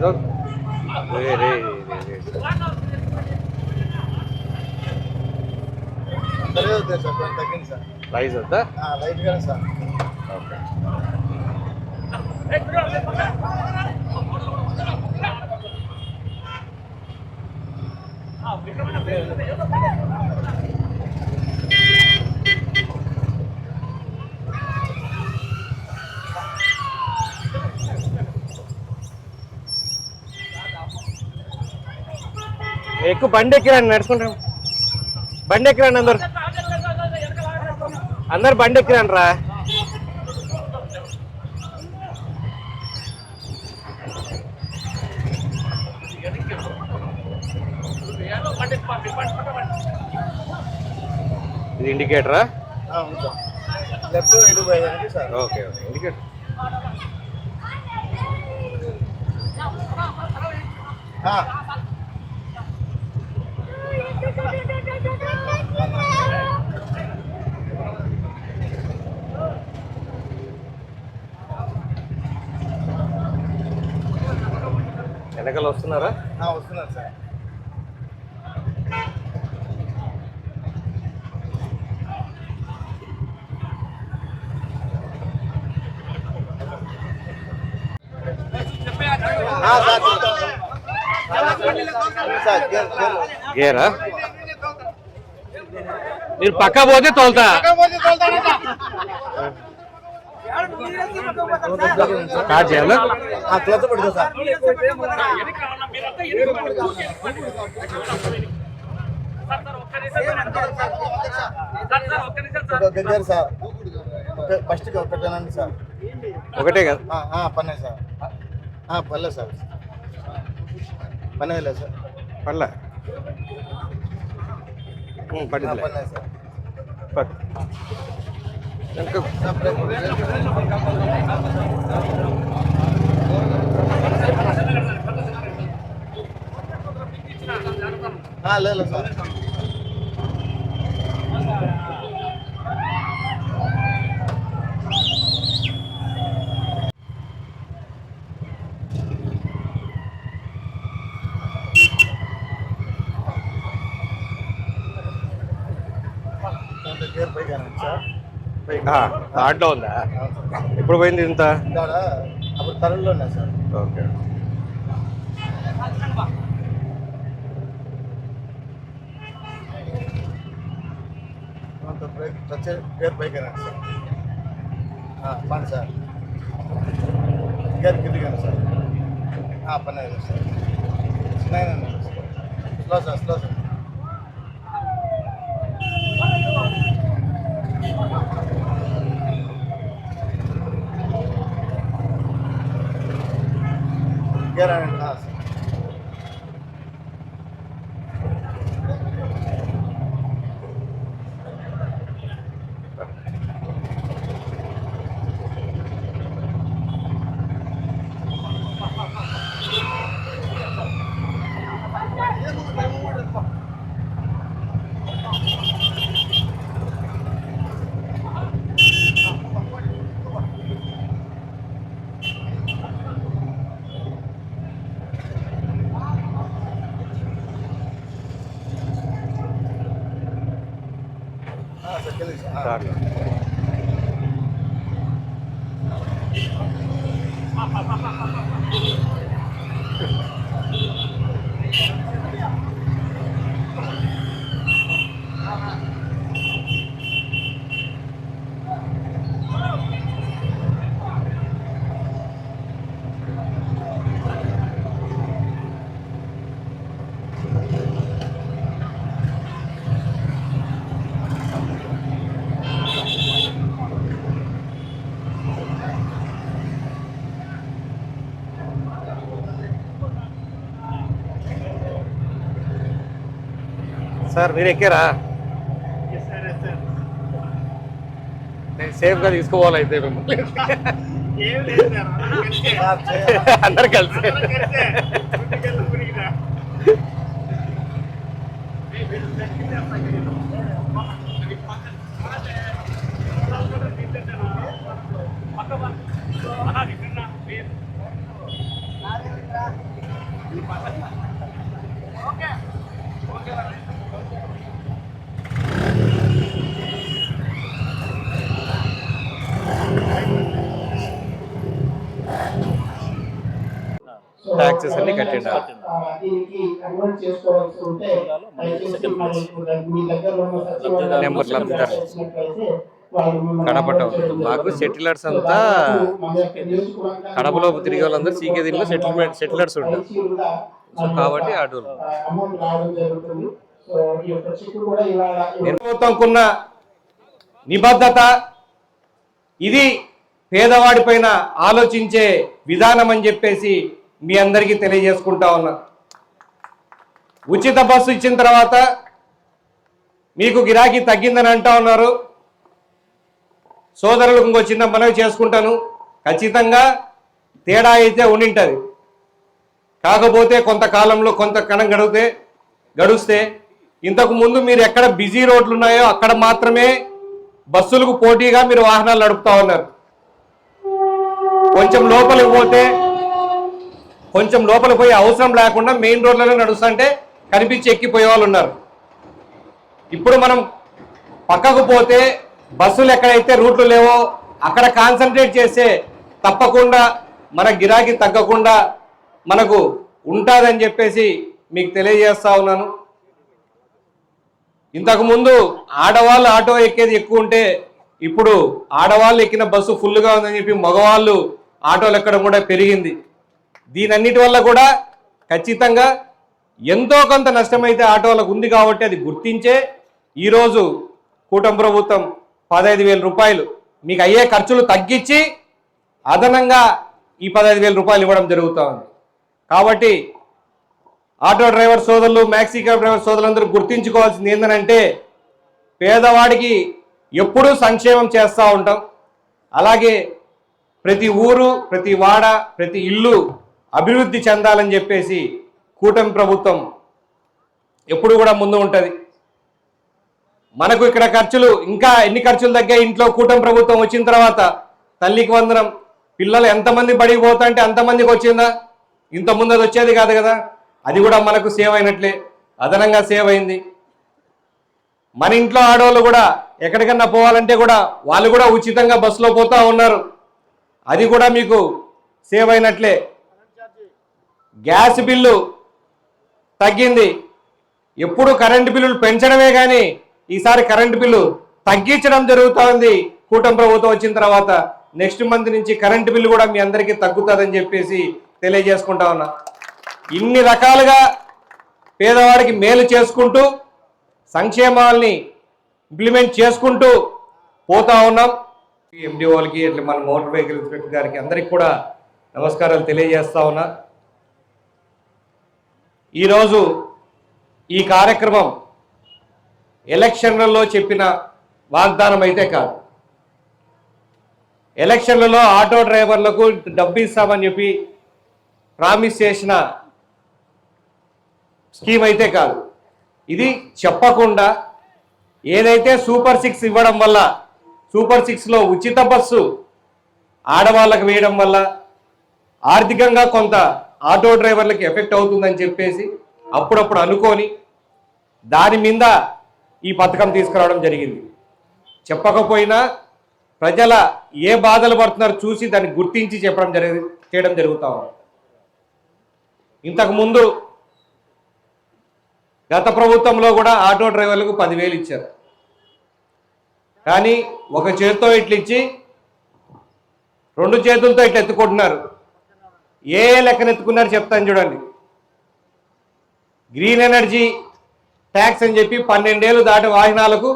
Entendeu? Rei, rei, rei, prize వద్దా light కానీ sir okay విక్రమ ఎక్కువ బండి ఎక్కిరండి నడుచుకుంటాం బండి ఎక్కిరండి అందరు. అందరు బండి ఎక్కిరండి రా. ఇది ఇండికేటరా ఓకే ఓకే. ఇండికేటర్ ఆ, వెనకాల వస్తున్నారా? వస్తున్నారు సార్. ఆ, సార్ సార్ గేర్ గేర్ గేరా మీరు పక్క పోతే తోలుతా స్టార్ట్ చేయాలా ఆ, క్లచ్ పడుతుంది సార్ ఒక గంజారు సార్ ఒక- ఫస్ట్ ఒకటేనండి సార్ ఒకటే కదా ఆ, ఆ, పన్నే సార్ ఆ, పర్లేదు సార్ పన్నే లేదు సార్ పర్లే ம் பட்டத்தில் பட் எனக்கு ஆ இல்லை இல்லை சார் దాంట్లో ఉందా. ఎప్పుడు పోయింది ఇంత? అప్పుడు తరుణ్లో సార్. ఓకే. పైకి రండి సార్. గేర్ కిందికి సార్. పని చిన్న slow sir. Slow sir. Gear అనండి ఆ, సార్. మీరు ఎక్కారా నేను సేఫ్గా తీసుకోవాలి అయితే మిమ్మల్ని. అందరు కలిసి దగ్గర ఉన్న సచివాలయం నెంబర్ లబ్ధిదారు. కడప మాకు. సెటిలర్స్ అంతా కడపలో తిరిగే వాళ్ళందరూ సీకే దీనిలో సెటిల్మెంట్ సెటిలర్స్ ఉంటారు సో కాబట్టి ఇవాళ ప్రభుత్వంకున్న నిబద్ధత ఇది పేదవాడిపైన ఆలోచించే విధానం అని చెప్పేసి మీ అందరికీ తెలియజేసుకుంటా ఉన్నా. ఉచిత బస్సు ఇచ్చిన తర్వాత మీకు గిరాకీ తగ్గిందని అంటా ఉన్నారు. సోదరులకు ఇంకో చిన్న మనవి చేసుకుంటాను. ఖచ్చితంగా తేడా అయితే ఉండింటుంది. కాకపోతే కొంతకాలంలో కొంత కణం గడిగితే గడుస్తే ఇంతకు ముందు మీరు ఎక్కడ బిజీ రోడ్లు ఉన్నాయో అక్కడ మాత్రమే బస్సులకు పోటీగా మీరు వాహనాలు నడుపుతా ఉన్నారు. కొంచెం లోపలికి పోతే కొంచెం లోపల పోయి అవసరం లేకుండా మెయిన్ రోడ్లలో నడుస్తుంటే కనిపించి ఎక్కిపోయే వాళ్ళు ఉన్నారు. ఇప్పుడు మనం పక్కకు పోతే బస్సులు ఎక్కడైతే రూట్లు లేవో అక్కడ కాన్సన్ట్రేట్ చేస్తే తప్పకుండా మన గిరాకీ తగ్గకుండా మనకు ఉంటుందని చెప్పేసి మీకు తెలియజేస్తా ఉన్నాను. ఇంతకుముందు ఆడవాళ్ళు ఆటో ఎక్కేది ఎక్కువ ఉంటే ఇప్పుడు ఆడవాళ్ళు ఎక్కిన బస్సు ఫుల్గా ఉందని చెప్పి మగవాళ్ళు ఆటోలు ఎక్కడం కూడా పెరిగింది. దీనన్నిటి వల్ల కూడా ఖచ్చితంగా ఎంతో కొంత నష్టమైతే ఆటోలకు ఉంది కాబట్టి అది గుర్తించే ఈరోజు కూటమి ప్రభుత్వం పదహైదు వేల రూపాయలు మీకు అయ్యే ఖర్చులు తగ్గించి అదనంగా ఈ పదహైదు వేల రూపాయలు ఇవ్వడం జరుగుతూ ఉంది. కాబట్టి ఆటో డ్రైవర్ సోదరులు మ్యాక్సీ క్యాబ్ డ్రైవర్ సోదరులందరూ గుర్తించుకోవాల్సింది ఏంటంటే పేదవాడికి ఎప్పుడూ సంక్షేమం చేస్తూ ఉంటాం. అలాగే ప్రతి ఊరు ప్రతి వాడ ప్రతి ఇల్లు అభివృద్ధి చెందాలని చెప్పేసి కూటమి ప్రభుత్వం ఎప్పుడు కూడా ముందు ఉంటుంది. మనకు ఇక్కడ ఖర్చులు ఇంకా ఎన్ని ఖర్చులు తగ్గాయి ఇంట్లో కూటమి ప్రభుత్వం వచ్చిన తర్వాత? తల్లికి వందనం. పిల్లలు ఎంతమంది బడికి పోతా అంటే అంతమందికి వచ్చిందా? ఇంత ముందు అది వచ్చేది కాదు కదా. అది కూడా మనకు సేవ్ అయినట్లే. అదనంగా సేవ్ అయింది. మన ఇంట్లో ఆడవాళ్ళు కూడా ఎక్కడికన్నా పోవాలంటే కూడా వాళ్ళు కూడా ఉచితంగా బస్సులో పోతూ ఉన్నారు. అది కూడా మీకు సేవ్ అయినట్లే. గ్యాస్ బిల్లు తగ్గింది. ఎప్పుడు కరెంటు బిల్లులు పెంచడమే కానీ ఈసారి కరెంటు బిల్లు తగ్గించడం జరుగుతూ ఉంది కూటమి ప్రభుత్వం వచ్చిన తర్వాత నెక్స్ట్ మంత్ నుంచి కరెంటు బిల్లు కూడా మీ అందరికీ తగ్గుతుందని చెప్పేసి తెలియజేసుకుంటా ఉన్నా. ఇన్ని రకాలుగా పేదవాడికి మేలు చేసుకుంటూ సంక్షేమాల్ని ఇంప్లిమెంట్ చేసుకుంటూ పోతా ఉన్నాం. ఎండి వాళ్ళకి ఇట్లా మన మోటార్ వెహికల్ ఇన్స్పెక్టర్ గారికి అందరికి కూడా నమస్కారాలు తెలియజేస్తా ఉన్నా. ఈరోజు ఈ కార్యక్రమం ఎలక్షన్లలో చెప్పిన వాగ్దానం అయితే కాదు. ఎలక్షన్లలో ఆటో డ్రైవర్లకు డబ్బు ఇస్తామని చెప్పి ప్రామిస్ చేసిన స్కీమ్ అయితే కాదు. ఇది చెప్పకుండా ఏదైతే సూపర్ సిక్స్ ఇవ్వడం వల్ల సూపర్ సిక్స్లో ఉచిత బస్సు ఆడవాళ్ళకు వేయడం వల్ల ఆర్థికంగా కొంత ఆటో డ్రైవర్లకి ఎఫెక్ట్ అవుతుందని చెప్పేసి అప్పుడప్పుడు అనుకొని దాని మీద ఈ పథకం తీసుకురావడం జరిగింది. చెప్పకపోయినా ప్రజల ఏ బాధలు పడుతున్నారో చూసి దాన్ని గుర్తించి చెప్పడం జరిగి చేయడం జరుగుతా ఉంది. ఇంతకుముందు గత ప్రభుత్వంలో కూడా ఆటో డ్రైవర్లకు పదివేలు ఇచ్చారు. కానీ ఒక చేతితో ఇట్లిచ్చి రెండు చేతులతో ఇట్లా ఎత్తుకుంటున్నారు. ఏ లెక్కనెత్తుకున్నారు చెప్తాను చూడండి. గ్రీన్ ఎనర్జీ ట్యాక్స్ అని చెప్పి పన్నెండేళ్ళు దాటి వాహనాలకు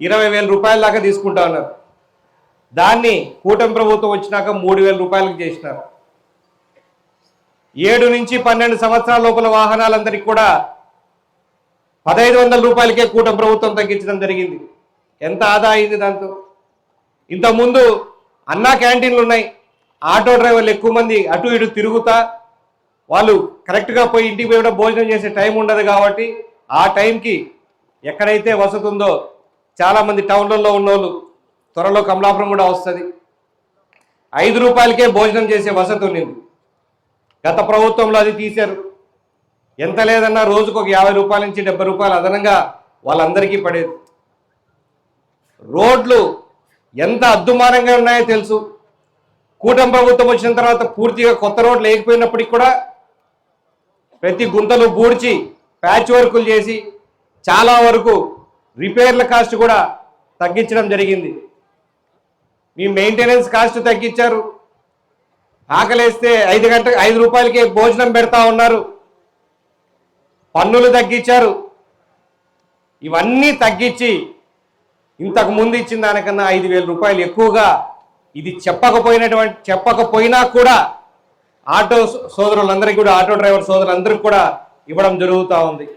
ఇరవై వేల రూపాయల దాకా తీసుకుంటా ఉన్నారు. దాన్ని కూటమి ప్రభుత్వం వచ్చినాక మూడు వేల రూపాయలకు చేసినారు. ఏడు నుంచి పన్నెండు సంవత్సరాల లోపల వాహనాలందరికీ కూడా పదహైదు వందల రూపాయలకే కూటమి ప్రభుత్వం తగ్గించడం జరిగింది. ఎంత ఆదా అయింది దాంతో? ఇంతకుముందు అన్నా క్యాంటీన్లు ఉన్నాయి. ఆటో డ్రైవర్లు ఎక్కువ మంది అటు ఇటు తిరుగుతా వాళ్ళు కరెక్ట్గా పోయి ఇంటికి పోయి కూడా భోజనం చేసే టైం ఉండదు కాబట్టి ఆ టైంకి ఎక్కడైతే వసతి ఉందో చాలామంది టౌన్లలో ఉన్నోళ్ళు త్వరలో కమలాపురం కూడా వస్తుంది. ఐదు రూపాయలకే భోజనం చేసే వసతి ఉండింది గత ప్రభుత్వంలో అది తీశారు. ఎంత లేదన్నా రోజుకు ఒక యాభై రూపాయల నుంచి డెబ్బై రూపాయలు అదనంగా వాళ్ళందరికీ పడేది. రోడ్లు ఎంత అద్దుమానంగా ఉన్నాయో తెలుసు. కూటమి ప్రభుత్వం వచ్చిన తర్వాత పూర్తిగా కొత్త రోడ్లు లేకపోయినప్పటికీ కూడా ప్రతి గుంతలు బూడ్చి ప్యాచ్ వర్కులు చేసి చాలా వరకు రిపేర్ల కాస్ట్ కూడా తగ్గించడం జరిగింది. మీ మెయింటెనెన్స్ కాస్ట్ తగ్గించారు. ఆకలేస్తే ఐదు గంట ఐదు రూపాయలకే భోజనం పెడతా ఉన్నారు. పన్నులు తగ్గించారు. ఇవన్నీ తగ్గించి ఇంతకు ముందు ఇచ్చిన దానికన్నా ఐదు రూపాయలు ఎక్కువగా ఇది చెప్పకపోయినటువంటి చెప్పకపోయినా కూడా ఆటో సోదరులందరికీ కూడా ఆటో డ్రైవర్ సోదరులందరికీ కూడా ఇవ్వడం జరుగుతూ ఉంది.